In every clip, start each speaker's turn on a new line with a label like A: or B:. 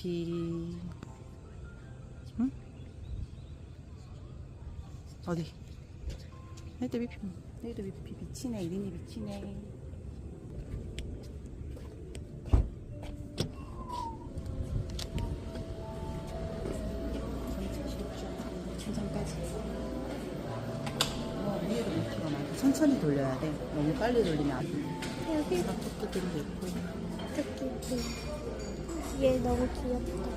A: 미피. 응? 어디? 헤드 미피. 헤드 미피 비치네. 이린이 비치네. 위에도 천천히 돌려야 돼. 너무 빨리 돌리면 안 돼.
B: 여기
A: 토끼들도 있고.
B: 토끼. 얘 너무 귀엽다.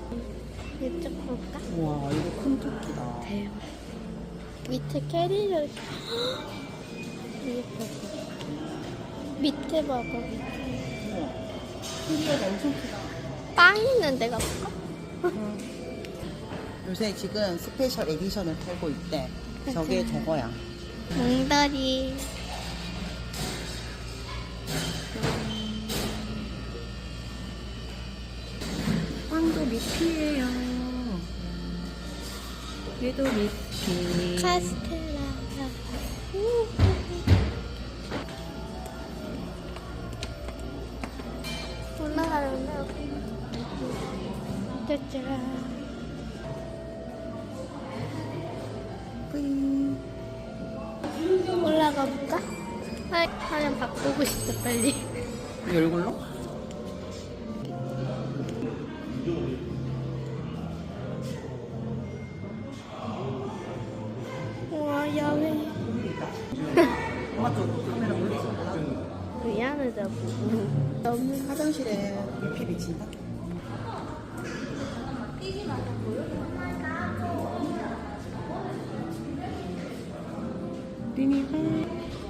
B: 이쪽 볼까?
A: 우와, 이거 큰 토끼다.
B: 대박. 밑에 캐리를. 위에 봐봐. 밑에 봐봐.
A: 우와. 토끼가 엄청 크다.
B: 빵 있는 데가 볼까?
A: 요새 지금 스페셜 에디션을 팔고 있대. 저게 저거야.
B: 몽다리.
A: 미피예요. 얘도 미피.
B: 카스텔라. 올라가려면 짜짜란.
A: 뿌잉.
B: 올라가 볼까? 화, 화면 바꾸고 싶다 빨리.
A: 이 얼굴로? 올리잖아.
B: 미안하다. 너무
A: 화장실에 미피 비친다. 리니 발.